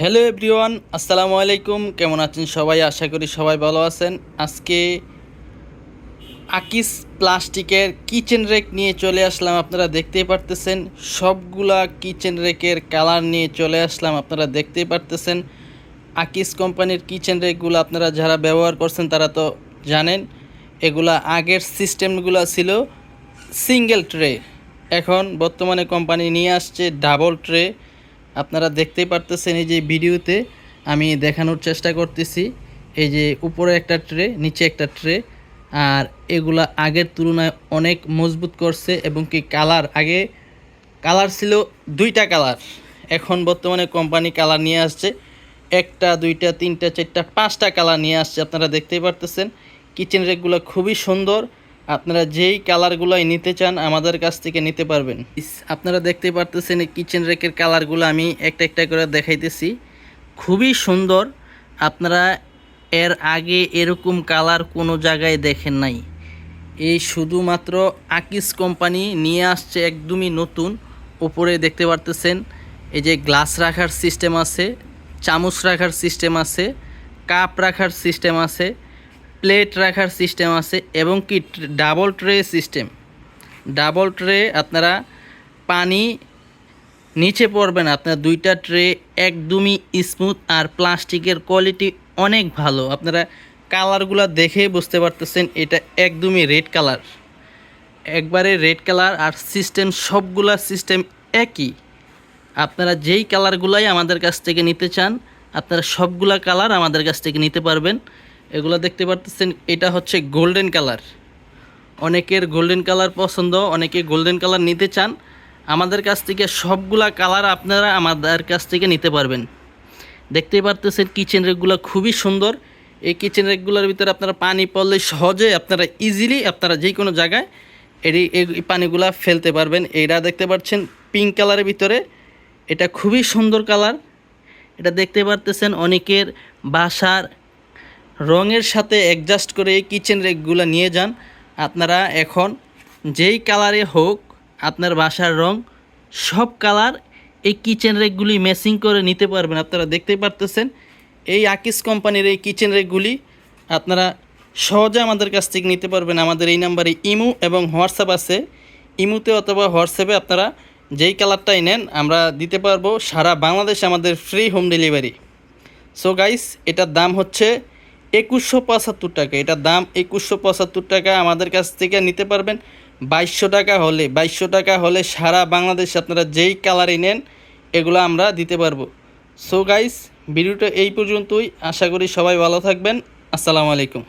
Hello everyone, আসসালামু আলাইকুম। কেমন আছেন সবাই? আশা করি সবাই ভালো আছেন। আজকে আকিস প্লাস্টিকের কিচেন রেক নিয়ে চলে আসলাম, আপনারা দেখতেই পারতেছেন। সবগুলা কিচেন রেকের কালার নিয়ে চলে আসলাম, আপনারা দেখতেই পারতেছেন। আকিস কোম্পানির কিচেন রেকগুলো আপনারা যারা ব্যবহার করছেন, তারা তো জানেন, এগুলা আগের সিস্টেমগুলো ছিল সিঙ্গেল ট্রে। এখন বর্তমানে কোম্পানি নিয়ে আসছে ডাবল ট্রে। আপনারা দেখতেই পারতেছেন এই যে ভিডিওতে আমি দেখানোর চেষ্টা করতেছি। এই যে উপরে একটা ট্রে, নিচে একটা ট্রে। আর এগুলা আগের তুলনায় অনেক মজবুত করছে এবং কি কালার আগে কালার ছিল দুইটা কালার। এখন বর্তমানে কোম্পানি কালার নিয়ে আসছে। একটা, দুইটা, তিনটা, চারটা, পাঁচটা কালার নিয়ে আসছে, আপনারা দেখতেই পারতেছেন। কিচেন রেকগুলো খুবই সুন্দর। আপনারা যেই কালারগুলোই নিতে চান আমাদের কাছ থেকে নিতে পারবেন। আপনারা দেখতে পারতেছেন এই কিচেন রেকের কালারগুলো, আমি একটা একটা করে দেখাইতেছি। খুবই সুন্দর। আপনারা এর আগে এরকম কালার কোনো জায়গায় দেখেন নাই। এই শুধুমাত্র আকিস কোম্পানি নিয়ে আসছে, একদমই নতুন। উপরে দেখতে পারতেছেন, এই যে গ্লাস রাখার সিস্টেম আছে, চামচ রাখার সিস্টেম আছে কাপ রাখার সিস্টেম আছে। প্লেট রাখার সিস্টেম আছে এবং কি double tray system. Double tray আপনারা পানি নিচে পড়বে না আপনার দুইটা ট্রে একদমই স্মুথ আর প্লাস্টিকের কোয়ালিটি অনেক ভালো। আপনারা কালারগুলো দেখেই বুঝতে পারতেছেন, এটা একদমই রেড কালার। একবারে রেড কালার আর সিস্টেম, সবগুলা সিস্টেম একই। আপনারা যেই কালারগুলাই আমাদের কাছ থেকে নিতে চান, আপনারা সবগুলা কালার আমাদের কাছ থেকে নিতে পারবেন। এগুলো দেখতে পারতেছেন, এটা হচ্ছে গোল্ডেন কালার অনেকের গোল্ডেন কালার পছন্দ, অনেকে গোল্ডেন কালার নিতে চান। আমাদের কাছ থেকে সবগুলা কালার আপনারা আমাদের কাছ থেকে নিতে পারবেন। দেখতেই পারতেছেন কিচেন রেকগুলো খুবই সুন্দর। এই কিচেন রেকগুলোর ভিতরে আপনারা পানি পড়লে সহজে আপনারা ইজিলি আপনারা যে কোনো জায়গায় এটি, এই পানিগুলা ফেলতে পারবেন। এটা দেখতে পাচ্ছেন পিঙ্ক কালারের ভিতরে। এটা খুবই সুন্দর কালার এটা দেখতে পারতেছেন অনেকের বাসার রঙের সাথে অ্যাডজাস্ট করে এই কিচেন রেকগুলো নিয়ে যান। আপনারা এখন যেই কালারে হোক, আপনার বাসার রং, সব কালার এই কিচেন রেকগুলি ম্যাচিং করে নিতে পারবেন। আপনারা দেখতে পারতেছেন, এই আকিস কোম্পানির এই কিচেন রেকগুলি আপনারা সহজে আমাদের কাছ থেকে নিতে পারবেন। আমাদের এই নাম্বারে ইমু এবং হোয়াটসঅ্যাপ আছে। ইমুতে অথবা হোয়াটসঅ্যাপে আপনারা যেই কালারটাই নেন, আমরা দিতে পারব সারা বাংলাদেশে আমাদের free home delivery so guys এটার দাম হচ্ছে একুশশো পঁচাত্তর টাকা। এটার দাম একুশশো পঁচাত্তর টাকা। আমাদের কাছ থেকে নিতে পারবেন বাইশশো টাকা হলে। বাইশশো টাকা হলে সারা বাংলাদেশে আপনারা যেই কালারই নেন, এগুলো আমরা দিতে পারব। সো গাইস ভিডিওটা এই পর্যন্তই। আশা করি সবাই ভালো থাকবেন। আসসালামু আলাইকুম।